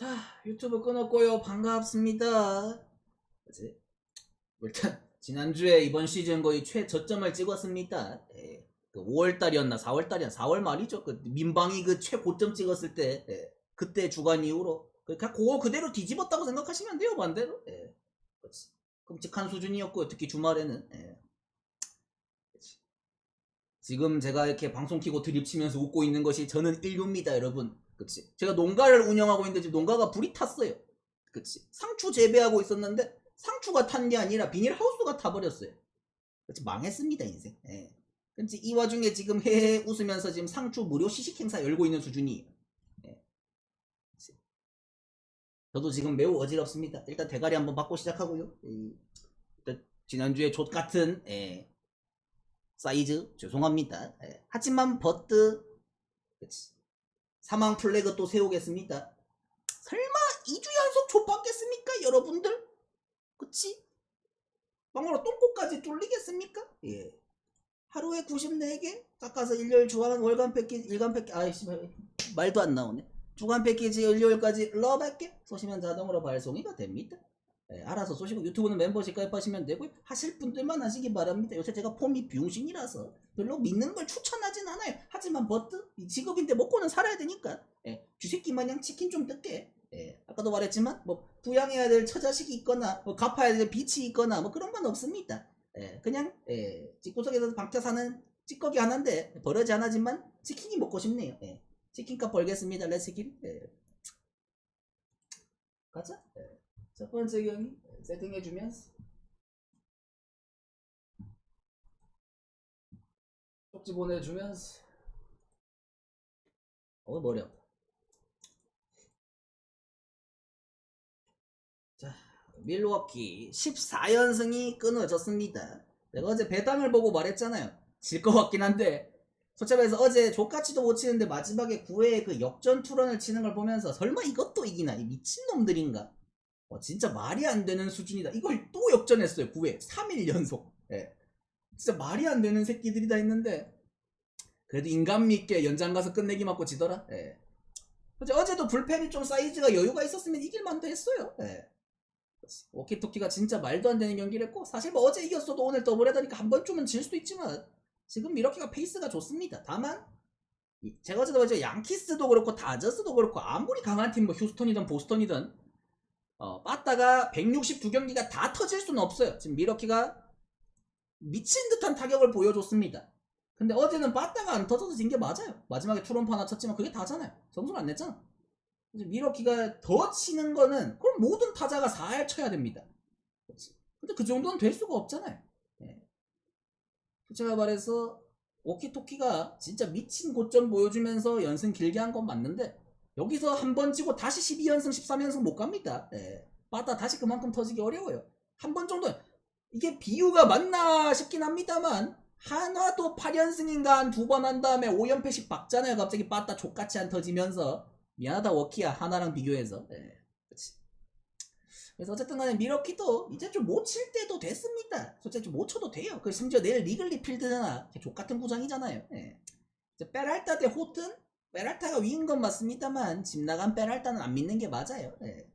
자, 유튜브 끊었고요. 반갑습니다. 그치? 일단 지난주에 이번 시즌 거의 최저점을 찍었습니다. 예. 그 5월달이었나 4월달이었나 4월 말이죠. 그 민방위 그 최고점 찍었을 때 예. 그때 주간 이후로 그 그냥 그거 그대로 뒤집었다고 생각하시면 돼요. 반대로. 예. 그치. 끔찍한 수준이었고요. 특히 주말에는. 예. 지금 제가 이렇게 방송 키고 드립 치면서 웃고 있는 것이 저는 인류입니다, 여러분. 그치. 제가 농가를 운영하고 있는데 지금 농가가 불이 탔어요. 그치. 상추 재배하고 있었는데 상추가 탄 게 아니라 비닐하우스가 타버렸어요. 그치. 망했습니다, 인생. 예. 근데 이 와중에 지금 헤헤 웃으면서 지금 상추 무료 시식 행사 열고 있는 수준이에요. 예. 그치. 저도 지금 매우 어지럽습니다. 일단 대가리 한번 받고 시작하고요. 이, 일단 지난주에 족 같은 예, 사이즈 죄송합니다. 예. 하지만 버트 그치. 사망 플래그 또 세우겠습니다. 설마 2주 연속 족받겠습니까 여러분들? 그치? 막말로 똥꼬까지 뚫리겠습니까? 예. 하루에 94개 깎아서 일요일 주간 월간 패키지 일간 패키지 아이씨 말도 안 나오네. 주간 패키지 일요일까지 러밖에 쏘시면 자동으로 발송이가 됩니다. 예, 알아서 쏘시고 유튜브는 멤버십 가입하시면 되고요. 하실 분들만 하시기 바랍니다. 요새 제가 폼이 병신이라서 별로 믿는 걸 추천하진 않아요. 하지만 버트 이 직업인데 먹고는 살아야 되니까 예, 쥐새끼 마냥 치킨 좀 뜯게. 예, 아까도 말했지만 뭐 부양해야 될 처자식이 있거나 뭐 갚아야 될 빚이 있거나 뭐 그런 건 없습니다. 예, 그냥 예, 집구석에서 박혀 사는 찌꺼기 하나인데 버러지 하나지만 치킨이 먹고 싶네요. 예, 치킨값 벌겠습니다. 렛츠길. 예. 가자. 예. 첫 번째 경기 세팅해주면서 쪽지 보내주면서 어 머리 자 밀워키 14연승이 끊어졌습니다 내가 어제 배당을 보고 말했잖아요 질 것 같긴 한데 말해서 어제 족같이도 못 치는데 마지막에 9회에 그 역전 투런을 치는 걸 보면서 설마 이것도 이기나 이 미친놈들인가 어, 진짜 말이 안 되는 수준이다. 이걸 또 역전했어요. 9회. 3일 연속. 예. 진짜 말이 안 되는 새끼들이 다 있는데 그래도 인간미 있게 연장 가서 끝내기 맞고 지더라. 예. 어제, 어제도 불펜이 좀 사이즈가 여유가 있었으면 이길 만도 했어요. 예. 오키토키가 진짜 말도 안 되는 경기를 했고 사실 뭐 어제 이겼어도 오늘 더블헤더니까 한 번쯤은 질 수도 있지만 지금 이렇게가 페이스가 좋습니다. 다만 이- 제가 어제도 말했죠. 양키스도 그렇고 다저스도 그렇고 아무리 강한 팀 뭐 휴스턴이든 보스턴이든 어, 빠따가 162경기가 다 터질 수는 없어요. 지금 미러키가 미친 듯한 타격을 보여줬습니다. 근데 어제는 빠따가 안 터져서 진 게 맞아요. 마지막에 투런프 하나 쳤지만 그게 다잖아요. 점수를 안 냈잖아. 이제 미러키가 더 치는 거는 그럼 모든 타자가 4할 쳐야 됩니다. 그렇지. 근데 그 정도는 될 수가 없잖아요. 예. 제가 말해서 오키토키가 진짜 미친 고점 보여주면서 연승 길게 한 건 맞는데 여기서 한 번 치고 다시 12연승, 13연승 못 갑니다. 예. 빠따 다시 그만큼 터지기 어려워요. 한 번 정도 이게 비유가 맞나 싶긴 합니다만 한화도 8연승인가 한두번 한 다음에 5연패씩 박잖아요. 갑자기 빠따 족같이 안 터지면서 미안하다 워키야 하나랑 비교해서 예. 그치. 그래서 어쨌든 간에 미러키도 이제 좀 못 칠 때도 됐습니다. 솔직히 좀 못 쳐도 돼요. 그 심지어 내일 리글리 필드나 족같은 구장이잖아요. 예. 이제 페랄타 대 호튼 페랄타가 위인 건 맞습니다만 집 나간 페랄타는 안 믿는 게 맞아요. 예.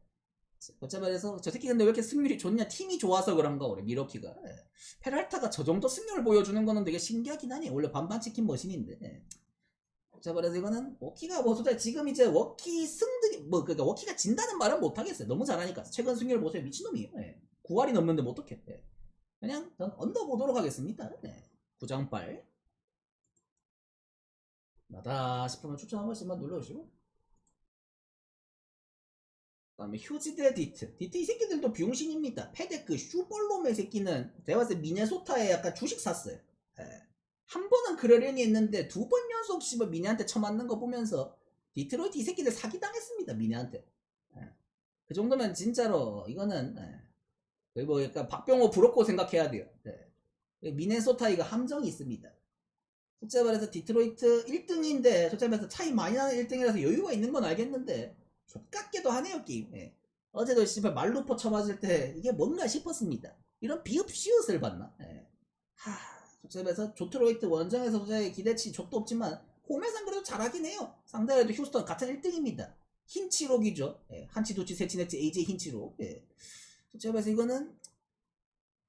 어차피 말해서 저 새끼 근데 왜 이렇게 승률이 좋냐 팀이 좋아서 그런가 그래 미러키가 예. 페랄타가 저 정도 승률을 보여주는 거는 되게 신기하긴 하네 원래 반반 치킨 머신인데 예. 자 그래서 이거는 워키가 뭐 솔직히 지금 이제 워키 승들이 뭐 그러니까 워키가 진다는 말은 못 하겠어요 너무 잘하니까 최근 승률 보세요 미친놈이에요 예. 9할이 넘는데 뭐 어떡해 예. 그냥 전 언더 보도록 하겠습니다 예. 구장빨 나다 싶으면 추천 한 번씩만 눌러주시고 그 다음에 휴지 대 디트 디트 이 새끼들도 병신입니다 페데크 슈벌롬의 새끼는 제가 봤을 때 미네소타에 약간 주식 샀어요 예. 한 번은 그러려니 했는데 두 번 연속 씨발 미네한테 쳐맞는 거 보면서 디트로이트 이 새끼들 사기당했습니다 미네한테 예. 그 정도면 진짜로 이거는 예. 뭐 약간 박병호 부럽고 생각해야 돼요 예. 미네소타 이거 함정이 있습니다 솔직히 말해서 디트로이트 1등인데 솔직히 말해서 차이 많이 나는 1등이라서 여유가 있는 건 알겠는데 족같게도 하네요 게임 예. 어제도 씨발 말루퍼 쳐맞을 때 이게 뭔가 싶었습니다 이런 비읍시옷을 봤나 예. 하 말해서 조트로이트 원정에서 솔직히 기대치 족도 없지만 홈에선 그래도 잘하긴 해요 상대에도 휴스턴 같은 1등입니다 힌치록이죠. 예, 한치, 두치, 세치, 넷치, AJ 힌치록. 예. 말해서 이거는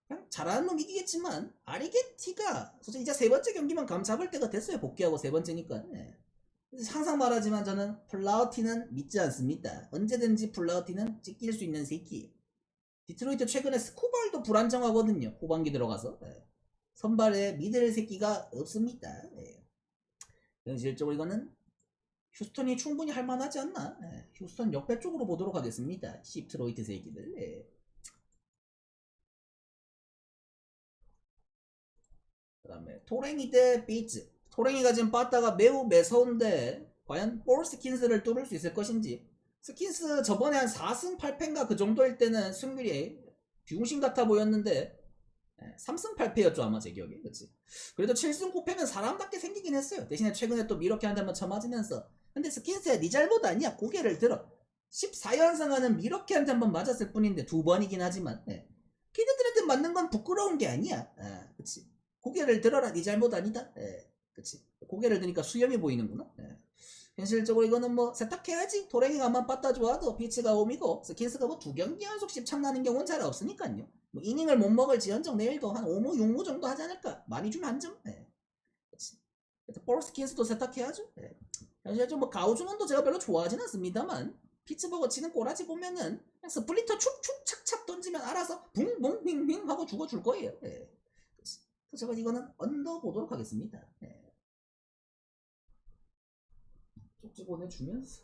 그냥 잘하는 놈 이기겠지만 아리게티가 솔직히 이제 세 번째 경기만 감 잡을 때가 됐어요. 복귀하고 세 번째니까. 예. 항상 말하지만 저는 플라우티는 믿지 않습니다. 언제든지 플라우티는 찍힐 수 있는 새끼. 디트로이트 최근에 스코발도 불안정하거든요. 후반기 들어가서. 예. 선발에 믿을 새끼가 없습니다. 예. 현실적으로 이거는 휴스턴이 충분히 할만하지 않나? 예. 휴스턴 역배 쪽으로 보도록 하겠습니다. 시트로이트 새끼들. 예. 그 다음에 토랭이 대 비츠. 토랭이가 지금 빠따가 매우 매서운데 과연 볼 스킨스를 뚫을 수 있을 것인지. 스킨스 저번에 한 4승 8패인가 그 정도일 때는 승률이 비웅신 같아 보였는데 3승 8패였죠 아마 제 기억에. 그치? 그래도 7승 9패면 사람답게 생기긴 했어요. 대신에 최근에 또 미렇게 한 대만 쳐맞으면서. 근데 스킨스야 네 잘못 아니야? 고개를 들어. 14연승하는 미렇게 한대한번 맞았을 뿐인데 두 번이긴 하지만 네. 걔네들한테 맞는 건 부끄러운 게 아니야. 아, 그치? 고개를 들어라 네 잘못 아니다. 예, 그치 고개를 드니까 수염이 보이는구나 예. 현실적으로 이거는 뭐 세탁해야지 도랭이가만 빠따 좋아도 비치가 옴이고 스킨스가 뭐 두 경기 연속 10창 나는 경우는 잘 없으니까요 뭐 이닝을 못 먹을 지연정 내일도 한 5무 6무 정도 하지 않을까 많이 주면 한 점. 예. 그치. 볼 스킨스도 세탁해야죠. 예. 현실적으로 뭐 가우주먼도 제가 별로 좋아하진 않습니다만 피츠버거 치는 꼬라지 보면은 그냥 스플리터 축축 착착 던지면 알아서 붕붕 빙빙 하고 죽어줄 거예요. 예. 그래서 제가 이거는 언더 보도록 하겠습니다. 예. 쪽지 보내주면서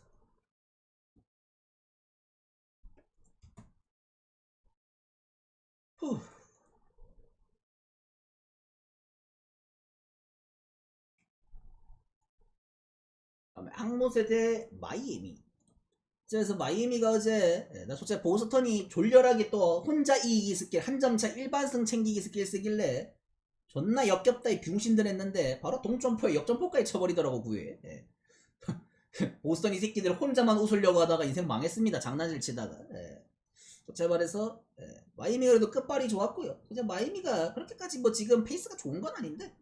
후. 다음에 항모세 대 마이애미. 그래서 마이애미가 어제 예, 나 솔직히 보스턴이 졸렬하게 또 혼자 이기기 스킬 한 점차 일반승 챙기기 스킬 쓰길래 존나 역겹다 이 병신들 했는데 바로 동점포에 역점포까지 쳐버리더라고 구에 예. 보스턴 이 새끼들 혼자만 웃으려고 하다가 인생 망했습니다 장난질 치다가 예. 제가 말해서 예, 마이미가 그래도 끝발이 좋았고요. 이제 마이미가 그렇게까지 뭐 지금 페이스가 좋은 건 아닌데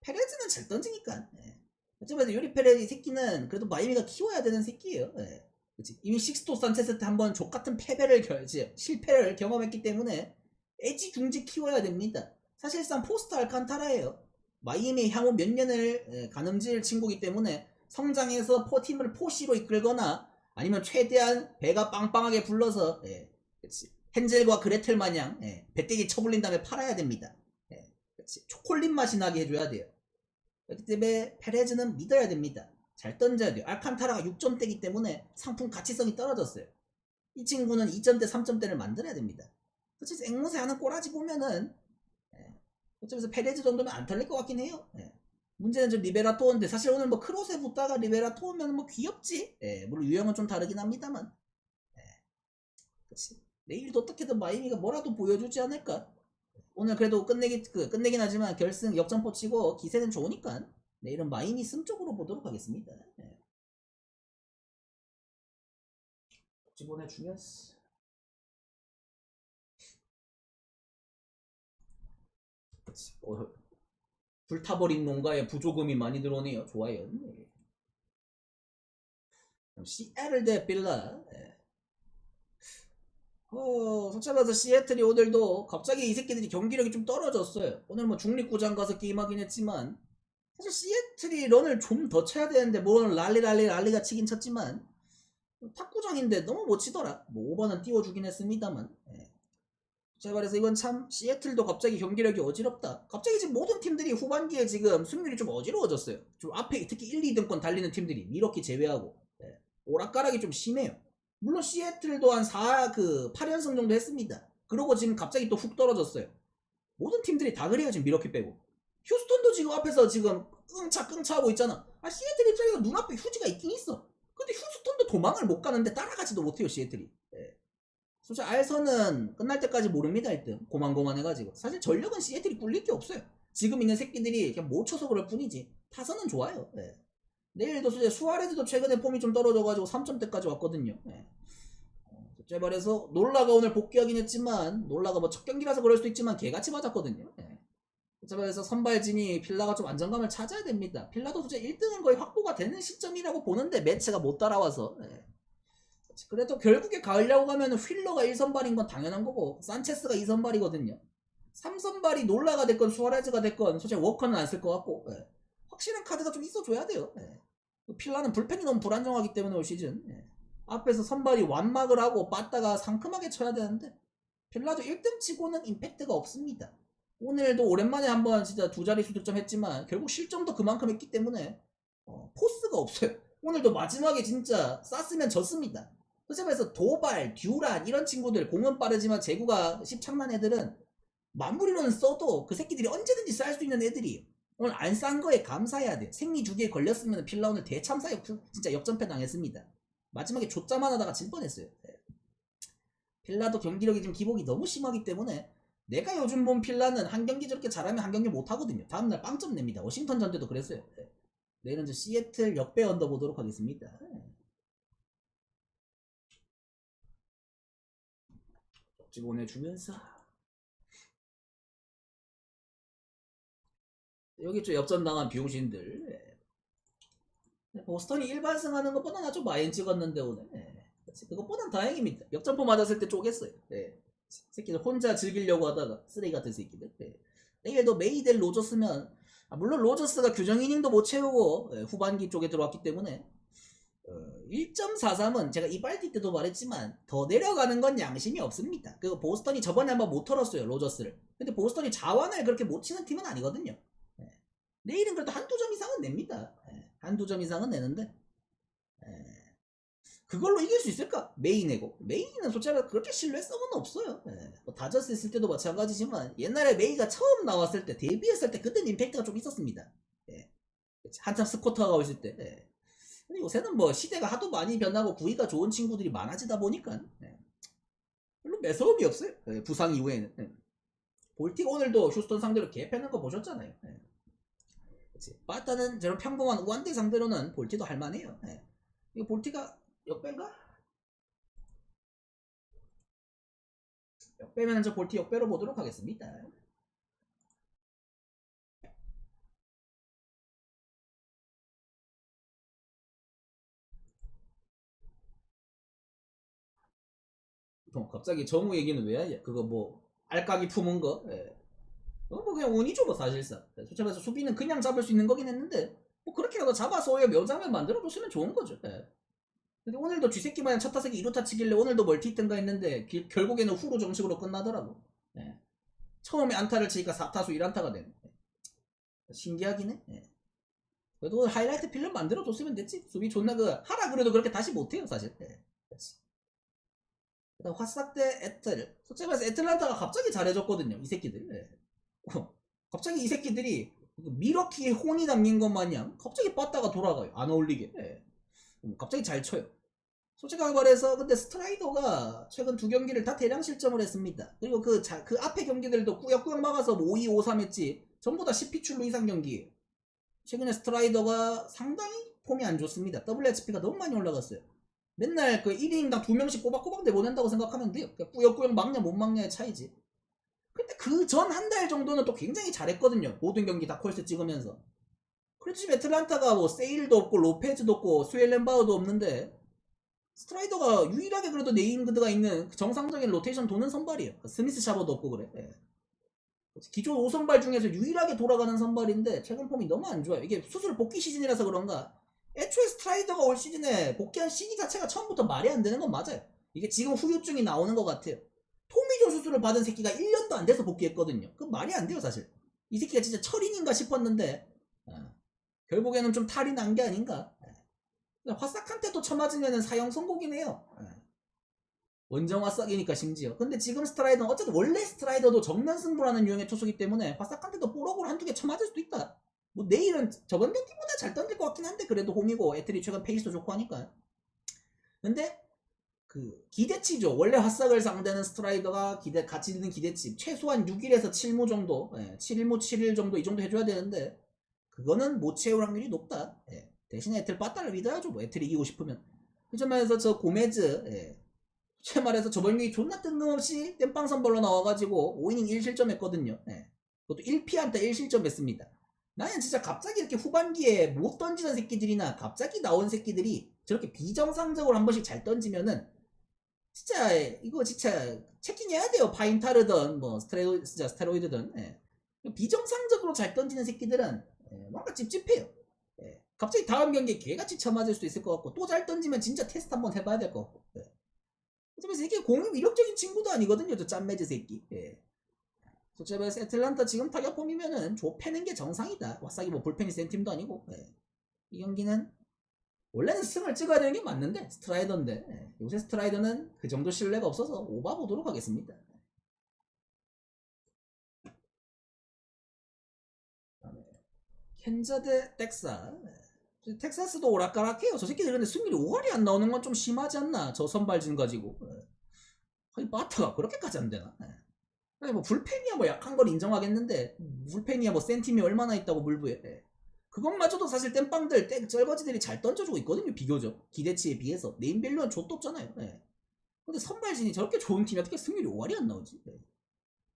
페레즈는 잘 던지니까. 예. 어쩌면 요리 페레즈 이 새끼는 그래도 마이미가 키워야 되는 새끼예요. 예. 그치? 이미 식스토 산체스 때 한번 족같은 패배를 결, 지 실패를 경험했기 때문에 에지 중지 키워야 됩니다. 사실상 포스트 알칸타라예요. 마이애미 향후 몇 년을 예, 가늠질 친구기 때문에 성장해서 포 팀을 포시로 이끌거나 아니면 최대한 배가 빵빵하게 불러서 예. 헨젤과 그레텔 마냥 예, 배때기 쳐불린 다음에 팔아야 됩니다. 예. 초콜릿 맛이 나게 해줘야 돼요. 그렇기 때문에 페레즈는 믿어야 됩니다. 잘 던져야 돼요. 알칸타라가 6점대기 때문에 상품 가치성이 떨어졌어요. 이 친구는 2점대, 3점대를 만들어야 됩니다. 그치 앵무새 하는 꼬라지 보면은 예, 어쩌면서 페레즈 정도면 안 털릴 것 같긴 해요. 예. 문제는 좀 리베라 토인데 사실 오늘 뭐 크로스에 붙다가 리베라토면 뭐 귀엽지. 예, 물론 유형은 좀 다르긴 합니다만. 예, 그치. 내일도 어떻게든 마이미가 뭐라도 보여주지 않을까? 오늘 그래도 끝내기, 그, 끝내긴 하지만 결승 역전포 치고 기세는 좋으니까 내일은 마이미 승 쪽으로 보도록 하겠습니다. 예. 보내주면서. 그치. 어, 불타버린 농가에 부조금이 많이 들어오네요. 좋아요. 시애틀 대 빌라. 예. 어, 말해서 시애틀이 오늘도 갑자기 이 새끼들이 경기력이 좀 떨어졌어요. 오늘 뭐 중립구장 가서 게임하긴 했지만 사실 시애틀이 런을 좀 더 쳐야 되는데 뭐 오늘 랄리 랄리 랄리가 치긴 쳤지만 탁구장인데 너무 못 치더라. 뭐 5번은 띄워주긴 했습니다만. 예. 제가 그래서 이건 참 시애틀도 갑자기 경기력이 어지럽다. 갑자기 지금 모든 팀들이 후반기에 지금 승률이 좀 어지러워졌어요. 좀 앞에 특히 1, 2등권 달리는 팀들이 미러키 제외하고 예. 오락가락이 좀 심해요. 물론 시애틀도 한 4, 그 8연승 정도 했습니다. 그러고 지금 갑자기 또 훅 떨어졌어요. 모든 팀들이 다 그래요 지금 미러키 빼고. 휴스턴도 지금 앞에서 지금 끙차 끙차 하고 있잖아. 아 시애틀 입장에서 눈앞에 휴지가 있긴 있어. 근데 휴스턴도 도망을 못 가는데 따라가지도 못해요 시애틀이. 예. 솔직히 알선은 끝날 때까지 모릅니다 1등 고만고만해가지고. 사실 전력은 시애틀이 꿀릴 게 없어요. 지금 있는 새끼들이 그냥 못 쳐서 그럴 뿐이지. 타선은 좋아요. 예. 내일도 솔직히 수아레즈도 최근에 폼이 좀 떨어져가지고 3점대까지 왔거든요. 예. 어, 솔직히 말해서 놀라가 오늘 복귀하긴 했지만 놀라가 뭐 첫 경기라서 그럴 수도 있지만 개같이 맞았거든요. 예. 솔직히 말해서 선발진이 필라가 좀 안정감을 찾아야 됩니다. 필라도 솔직히 1등은 거의 확보가 되는 시점이라고 보는데 매치가 못 따라와서. 예. 그래도 결국에 가을야구 가면 휠러가 1선발인 건 당연한 거고 산체스가 2선발이거든요. 3선발이 놀라가 됐건 수아레즈가 됐건 솔직히 워커는 안 쓸 것 같고 예. 확실한 카드가 좀 있어줘야 돼요. 예. 필라는 불펜이 너무 불안정하기 때문에 올 시즌 예. 앞에서 선발이 완막을 하고 빠따가 상큼하게 쳐야 되는데 필라도 1등 치고는 임팩트가 없습니다. 오늘도 오랜만에 한번 진짜 두 자릿수 득점 했지만 결국 실점도 그만큼 했기 때문에 어, 포스가 없어요. 오늘도 마지막에 진짜 쌌으면 졌습니다. 솔직히 말해서 도발, 듀란 이런 친구들 공은 빠르지만 제구가 십창난 애들은 마무리로는 써도 그 새끼들이 언제든지 쌀 수 있는 애들이 오늘 안 싼 거에 감사해야 돼. 생리 주기에 걸렸으면 필라 오늘 대참사 역, 진짜 역전패 당했습니다. 마지막에 좆자만 하다가 질 뻔했어요. 네. 필라도 경기력이 지금 기복이 너무 심하기 때문에 내가 요즘 본 필라는 한 경기 저렇게 잘하면 한 경기 못 하거든요. 다음날 빵점 냅니다. 워싱턴 전때도 그랬어요. 네. 내일은 저 시애틀 역배 언더 보도록 하겠습니다. 쪽지 보내주면서 여기 좀 역전당한 비용신들 예. 보스턴이 일반승 하는 것보다 나좀 많이 찍었는데 오늘 예. 그것보단 다행입니다 역전포 맞았을 때 쪼갰어요 예. 새끼들 혼자 즐기려고 하다가 쓰레기 같은 새끼들 예. 내일도 메이델 로저스면 아, 물론 로저스가 규정 이닝도 못 채우고 예, 후반기 쪽에 들어왔기 때문에 어, 1.43은 제가 이빨티 때도 말했지만 더 내려가는 건 양심이 없습니다. 그 보스턴이 저번에 한번 못 털었어요 로저스를. 근데 보스턴이 자완을 그렇게 못 치는 팀은 아니거든요. 예. 내일은 그래도 한두 점 이상은 냅니다. 예. 한두 점 이상은 내는데 예. 그걸로 이길 수 있을까? 메이내고 메이는 솔직히 그렇게 신뢰성은 없어요. 예. 뭐 다저스 있을 때도 마찬가지지만 옛날에 메이가 처음 나왔을 때 데뷔했을 때 그때는 임팩트가 좀 있었습니다. 예. 그치. 한참 스쿼터가 고 있을 때. 예. 근데 요새는 뭐 시대가 하도 많이 변하고 구위가 좋은 친구들이 많아지다 보니까 예. 별로 매서움이 없어요. 예, 부상 이후에는. 예. 볼틱 오늘도 휴스턴 상대로 개패는 거 보셨잖아요. 예. 그치. 빠따는 저런 평범한 우한대 상대로는 볼티도 할만해요. 예. 이거 볼티가 역배인가? 역배면 저 볼티 역배로 보도록 하겠습니다. 어, 갑자기 정우 얘기는 왜 하냐? 그거 뭐 알까기 품은 거. 예. 그거 뭐 그냥 운이죠 뭐 사실상. 예, 솔직히 말해서 수비는 그냥 잡을 수 있는 거긴 했는데 뭐 그렇게라도 잡아서 오히려 명장면 만들어 줬으면 좋은 거죠. 예. 근데 오늘도 쥐새끼 마냥 첫 타석에 2루타 치길래 오늘도 멀티 뜬가 했는데 기- 결국에는 후로 정식으로 끝나더라고. 예. 처음에 안타를 치니까 4타수 1안타가 되네. 예. 신기하긴 해. 예. 그래도 오늘 하이라이트 필름 만들어 줬으면 됐지. 수비 존나 그 하라 그래도 그렇게 다시 못해요 사실. 예. 화싹 대 에틀. 솔직히 말해서 애틀란타가 갑자기 잘해졌거든요. 이 새끼들. 예. 어, 갑자기 이 새끼들이 그 미러키에 혼이 담긴 것 마냥 갑자기 빠따가 돌아가요. 안 어울리게. 예. 음, 갑자기 잘 쳐요. 솔직하게 말해서 근데 스트라이더가 최근 두 경기를 다 대량 실점을 했습니다. 그리고 그, 자, 그 앞에 경기들도 꾸역꾸역 막아서 5-2, 5-3 했지 전부 다 10피출로 이상 경기. 최근에 스트라이더가 상당히 폼이 안 좋습니다. WHP가 너무 많이 올라갔어요. 맨날 그 1인당 2명씩 꼬박꼬박 내보낸다고 생각하면 돼요. 그러니까 꾸역꾸역 막냐 못 막냐의 차이지. 근데 그 전 한 달 정도는 또 굉장히 잘했거든요. 모든 경기 다 콜스 찍으면서. 그래도 지금 애틀란타가 뭐 세일도 없고 로페즈도 없고 스웰렌바우도 없는데 스트라이더가 유일하게 그래도 네임그드가 있는 그 정상적인 로테이션 도는 선발이에요. 스미스 샤버도 없고 그래. 예. 기존 5선발 중에서 유일하게 돌아가는 선발인데 최근 폼이 너무 안 좋아요. 이게 수술 복귀 시즌이라서 그런가 애초에 스트라이더가 올 시즌에 복귀한 시기 자체가 처음부터 말이 안 되는 건 맞아요. 이게 지금 후유증이 나오는 것 같아요. 토미조 수술을 받은 새끼가 1년도 안 돼서 복귀했거든요. 그 말이 안 돼요, 사실. 이 새끼가 진짜 철인인가 싶었는데, 어, 결국에는 좀 탈이 난 게 아닌가. 예. 화싹한테 또 쳐맞으면 사형 선고이네요 원정 화싹이니까 심지어. 근데 지금 스트라이더는 어쨌든 원래 스트라이더도 정면 승부라는 유형의 투수기 때문에 화싹한테도 뽀록을 한두 개 쳐맞을 수도 있다. 뭐 내일은 저번 경기보다 잘 던질 것 같긴 한데 그래도 홈이고 애틀이 최근 페이스도 좋고 하니까. 근데 그 기대치죠. 원래 화싹을 상대는 스트라이더가 기대 같이 있는 기대치 최소한 6일에서 7무 정도, 예, 7무 7일 정도 이 정도 해줘야 되는데 그거는 못 채울 확률이 높다. 예. 대신에 애틀 빠따를 믿어야죠. 뭐 애틀 이기고 싶으면. 그 점에서 저 고메즈, 예. 제 말해서 저번 경기 존나 뜬금없이 땜빵 선발로 나와가지고 5이닝 1실점 했거든요. 예. 그것도 1피한테 1실점 했습니다. 나는 진짜 갑자기 이렇게 후반기에 못 던지는 새끼들이나 갑자기 나온 새끼들이 저렇게 비정상적으로 한 번씩 잘 던지면은 진짜 이거 진짜 체킹해야 돼요. 파인타르든 뭐 스테로이드, 스테로이드든 예. 비정상적으로 잘 던지는 새끼들은 예, 뭔가 찝찝해요. 예. 갑자기 다음 경기에 개같이 쳐맞을 수도 있을 것 같고 또 잘 던지면 진짜 테스트 한번 해봐야 될 것 같고. 예. 어차피 새끼 공이 위력적인 친구도 아니거든요. 저 짠매즈 새끼. 예. 말해서 애틀란타 지금 타격 폼이면은 조 패는 게 정상이다. 와싸기 뭐 불펜이 센 팀도 아니고. 예. 이 경기는 원래는 승을 찍어야 되는 게 맞는데 스트라이더인데 예. 요새 스트라이더는 그 정도 신뢰가 없어서 오바 보도록 하겠습니다. 그다음에 켄자 대 텍사. 예. 텍사스도 오락가락해요. 저 새끼들 근데 승률이 5할이 안 나오는 건 좀 심하지 않나? 저 선발진 가지고. 예. 아니 바타가 그렇게까지 안 되나? 예. 아니 뭐 불펜이야 뭐 약한 걸 인정하겠는데 불펜이야 뭐 센팀이 얼마나 있다고 물부에 예. 그것마저도 사실 땜빵들 땜 쩔거지들이 잘 던져주고 있거든요 비교적 기대치에 비해서 네임밸류는 좆도 없잖아요 예. 근데 선발진이 저렇게 좋은 팀이 어떻게 승률이 5할이 안 나오지 예.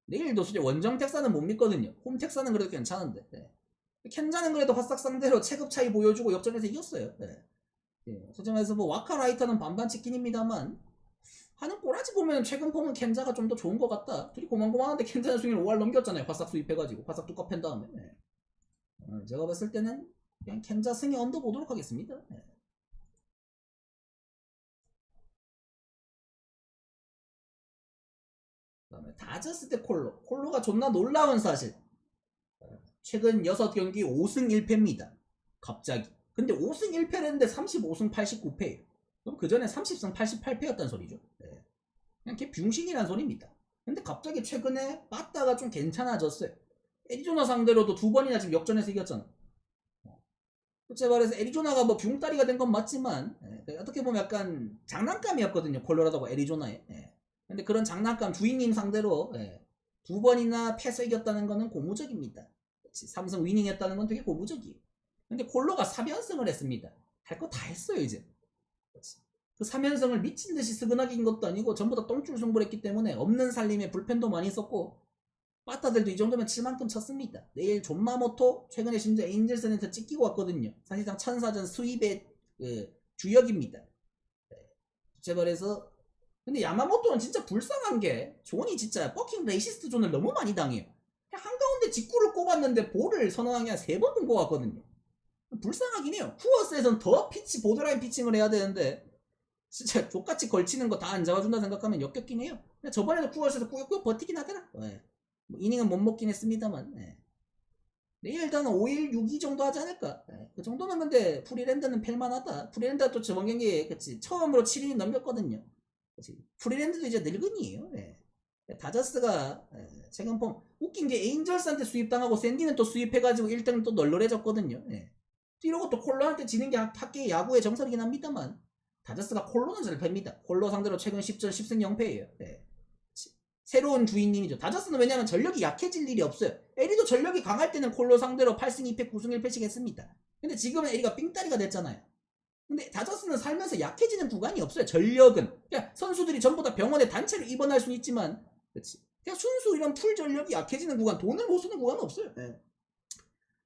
내일도 솔직히 원정 텍사는 못 믿거든요 홈 텍사는 그래도 괜찮은데 예. 켄자는 그래도 화싹 상대로 체급 차이 보여주고 역전해서 이겼어요 예. 예. 솔직히 말해서 뭐 와카 라이터는 반반 치킨입니다만 하는 꼬라지 보면 최근 폼은 켄자가 좀 더 좋은 것 같다. 둘이 고만고만한데 켄자는 승률 5할 넘겼잖아요. 화싹 수입해가지고 화싹 뚜껑 팬 다음에. 네. 어, 제가 봤을 때는 그냥 켄자 승리 언더 보도록 하겠습니다. 네. 그다음에 다저스 대 콜로. 콜로가 존나 놀라운 사실. 최근 6경기 5승 1패입니다. 갑자기. 근데 5승 1패를 했는데 35승 89패예요. 그럼 그 전에 30승 88패였단 소리죠. 네. 그냥 걔 병신이란 소리입니다. 근데 갑자기 최근에 빠따가 좀 괜찮아졌어요. 애리조나 상대로도 두 번이나 지금 역전해서 이겼잖아. 솔직히 말해서 애리조나가 뭐 뷰다리가 된 건 맞지만 예, 어떻게 보면 약간 장난감이었거든요. 콜로라도가 애리조나에. 예. 근데 그런 장난감 주인님 상대로 예, 두 번이나 패서 이겼다는 거는 고무적입니다. 그치? 삼성 위닝했다는 건 되게 고무적이에요. 근데 콜로가 3연승을 했습니다. 할 거 다 했어요 이제. 그 3연승을 미친 듯이 스근하게 인 것도 아니고 전부 다 똥줄 승부를 했기 때문에 없는 살림에 불펜도 많이 썼고 빠따들도 이 정도면 칠만큼 쳤습니다. 내일 존마모토 최근에 심지어 에인젤스한테 찍히고 왔거든요. 사실상 천사전 수입의 그 주역입니다. 네. 제발해서 근데 야마모토는 진짜 불쌍한 게 존이 진짜 버킹 레이시스트 존을 너무 많이 당해요. 한가운데 직구를 꼽았는데 볼을 선언한 게 한 세 번 본 것 같거든요. 불쌍하긴 해요. 쿠어스에선 더 피치 보드라인 피칭을 해야 되는데 진짜 족같이 걸치는 거 다 안 잡아준다 생각하면 역겹긴 해요. 저번에도 쿠어스에서 꾸역꾸역 버티긴 하더라. 네. 뭐 이닝은 못 먹긴 했습니다만 네. 내일 일단은 5일 6위 정도 하지 않을까 네. 그 정도면 근데 프리랜드는 팰만하다 프리랜드가 또 저번 경기에 그치 처음으로 7인 넘겼거든요 그치 프리랜드도 이제 늙은이에요 네. 다저스가 네. 최근 폼 웃긴 게 에인절스한테 수입당하고 샌디는 또 수입해가지고 1등 또 널널해졌거든요 네. 이러고 또 콜로한테 지는 게 학- 학계의 야구의 정설이긴 합니다만 다저스가 콜로는 잘 팹니다 콜로 상대로 최근 10전 10승 0패예요 네. 새로운 주인님이죠. 다저스는 왜냐면 전력이 약해질 일이 없어요. 에리도 전력이 강할 때는 콜로 상대로 8승 2패, 9승 1패씩 했습니다. 근데 지금은 에리가 삥따리가 됐잖아요. 근데 다저스는 살면서 약해지는 구간이 없어요. 전력은. 그냥 선수들이 전부 다 병원에 단체로 입원할 수는 있지만, 그렇지. 그냥 순수 이런 풀 전력이 약해지는 구간, 돈을 못 쓰는 구간은 없어요. 예.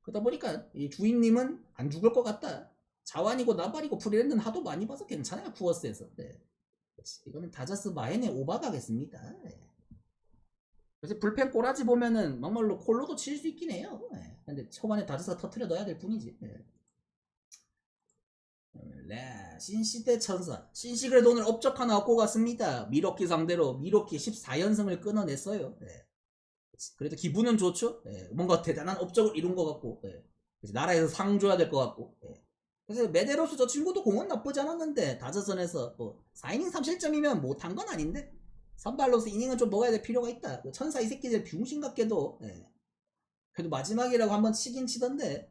그러다 보니까 이 주인님은 안 죽을 것 같다. 자완이고 나발이고 프리랜드는 하도 많이 봐서 괜찮아요. 쿠어스에서. 네. 이거는 다저스 마엔의 오바 가겠습니다. 네. 그래서 불펜 꼬라지 보면은 막말로 콜로도 칠 수 있긴 해요. 예. 근데 초반에 다저스가 터트려 넣어야 될 뿐이지. 예. 네, 신시 대 천사. 신시 그래도 오늘 업적 하나 얻고 갔습니다. 미러키 상대로 미러키 14연승을 끊어냈어요. 예. 그래도 기분은 좋죠. 예. 뭔가 대단한 업적을 이룬 것 같고, 예. 나라에서 상 줘야 될 것 같고. 예. 그래서 메데로스 저 친구도 공은 나쁘지 않았는데 다저선에서 뭐 4이닝 3실점이면 못한 건 아닌데 선발로서 이닝은 좀 먹어야 될 필요가 있다. 그 천사 이 새끼들 병신 같게도 예. 그래도 마지막이라고 한번 치긴 치던데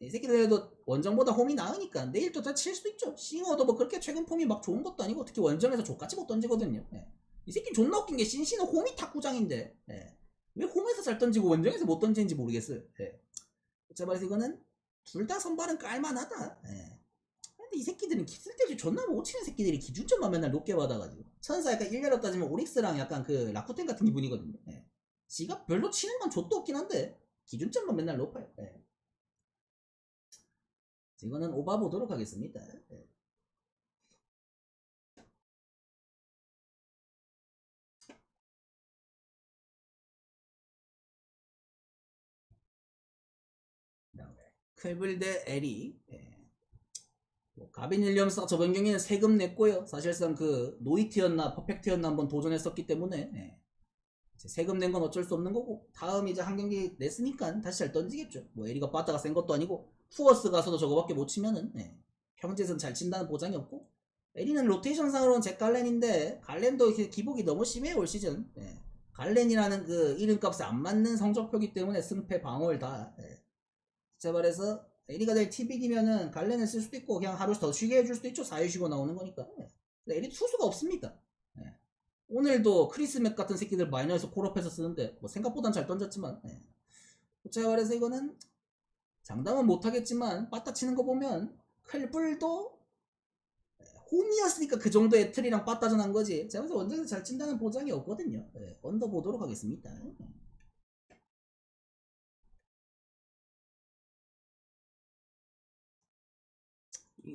이 새끼들 그래도 원정보다 홈이 나으니까 내일 또 다 칠 수도 있죠. 싱어도 뭐 그렇게 최근 폼이 막 좋은 것도 아니고 특히 원정에서 족같이 못 던지거든요. 예. 이 새끼 존나 웃긴 게 신시는 홈이 탁구장인데 예. 왜 홈에서 잘 던지고 원정에서 못 던지는지 모르겠어요. 예. 제가 말해서 이거는 둘 다 선발은 깔만하다. 예. 근데 이 새끼들은 쓸데없이 존나 못 치는 새끼들이 기준점만 맨날 높게 받아가지고 천사 약간 일례로 따지면 오릭스랑 약간 그 라쿠텐 같은 기분이거든요. 예. 지가 별로 치는 건 좆도 없긴 한데 기준점만 맨날 높아요. 예. 이거는 오바 보도록 하겠습니다. 예. 클빌 대 에리. 예. 뭐 가빈 윌리엄스가 저번 경기는 세금 냈고요. 사실상 그 노이트였나 퍼펙트였나 한번 도전했었기 때문에 예. 세금 낸 건 어쩔 수 없는 거고 다음 이제 한 경기 냈으니까 다시 잘 던지겠죠. 뭐 에리가 빠따가 센 것도 아니고 푸어스 가서도 저거밖에 못 치면은 예. 평지에선 잘 친다는 보장이 없고 에리는 로테이션상으로는 제 갈렌인데 갈렌도 이렇게 기복이 너무 심해요 올 시즌. 예. 갈렌이라는 그 이름값에 안 맞는 성적표기 때문에 승패 방어를 다. 예. 자 말해서 에리가 될 TBD면은 갈렌을 쓸 수도 있고 그냥 하루 더 쉬게 해줄 수도 있죠. 4일 쉬고 나오는 거니까. 예. 에리 투수가 없습니다. 예. 오늘도 크리스 맥 같은 새끼들 마이너에서 콜업해서 쓰는데 뭐 생각보단 잘 던졌지만. 예. 자 말해서 이거는 장담은 못하겠지만 빠따 치는 거 보면 클불도 홈이었으니까 그 정도의 틀이랑 빠따 전 한 거지. 제가 그래서 원정에서 잘 친다는 보장이 없거든요. 예, 언더 보도록 하겠습니다.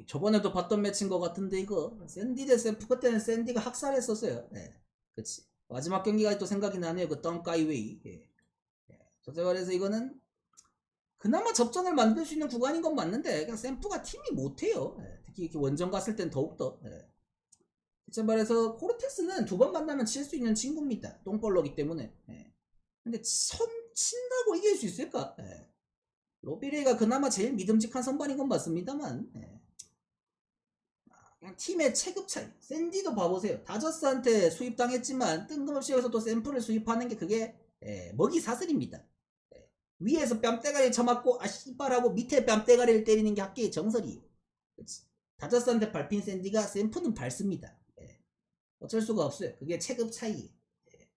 저번에도 봤던 매치인 것 같은데 이거 샌디 대 샌프 그때는 샌디가 학살했었어요. 예, 그치. 마지막 경기가 또 생각이 나네요. 그 덩까이웨이. 예. 예. 저제 말해서 이거는 그나마 접전을 만들 수 있는 구간인 건 맞는데 그냥 샘프가 팀이 못해요. 예, 특히 이렇게 원정 갔을 땐 더욱더. 예. 제 말해서 코르테스는 두 번 만나면 칠 수 있는 친구입니다. 똥벌러기 때문에. 예. 근데 선 친다고 이길 수 있을까? 예. 로비레이가 그나마 제일 믿음직한 선발인 건 맞습니다만 예. 팀의 체급 차이. 샌디도 봐보세요. 다저스한테 수입당했지만 뜬금없이 여기서 또 샘플을 수입하는 게 그게 예, 먹이 사슬입니다. 위에서 뺨대가리 쳐맞고 아 씨발하고 밑에 뺨대가리를 때리는 게 학계의 정설이에요. 그치? 다저스한테 밟힌 샌디가 샘프는 밟습니다. 예. 어쩔 수가 없어요. 그게 체급 차이. 예.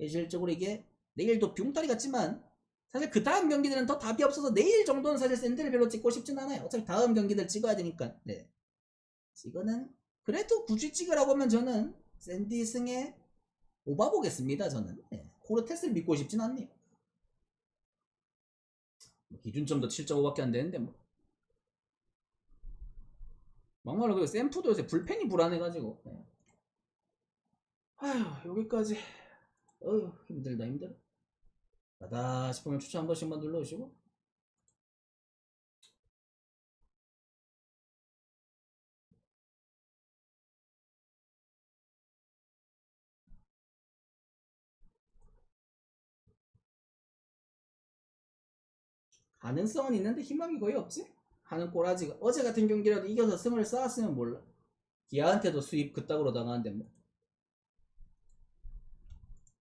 현실적으로 이게 내일도 뿅다리 같지만 사실 그 다음 경기들은 더 답이 없어서 내일 정도는 사실 샌디를 별로 찍고 싶진 않아요. 어차피 다음 경기들 찍어야 되니까. 네. 이거는 그래도 굳이 찍으라고 하면 저는 샌디 승에 오바 보겠습니다. 저는 예. 코르테스를 믿고 싶진 않네요. 뭐 기준점도 7.5밖에 안 되는데 뭐 막말로 그 샘프도 요새 불펜이 불안해가지고 네. 아휴 여기까지 어휴 힘들다 힘들어 나다 싶으면 추천 한 번씩만 눌러주시고 가능성은 있는데 희망이 거의 없지? 하는 꼬라지가 어제 같은 경기라도 이겨서 승을 쌓았으면 몰라 기아한테도 수입 그따구로 당하는데 뭐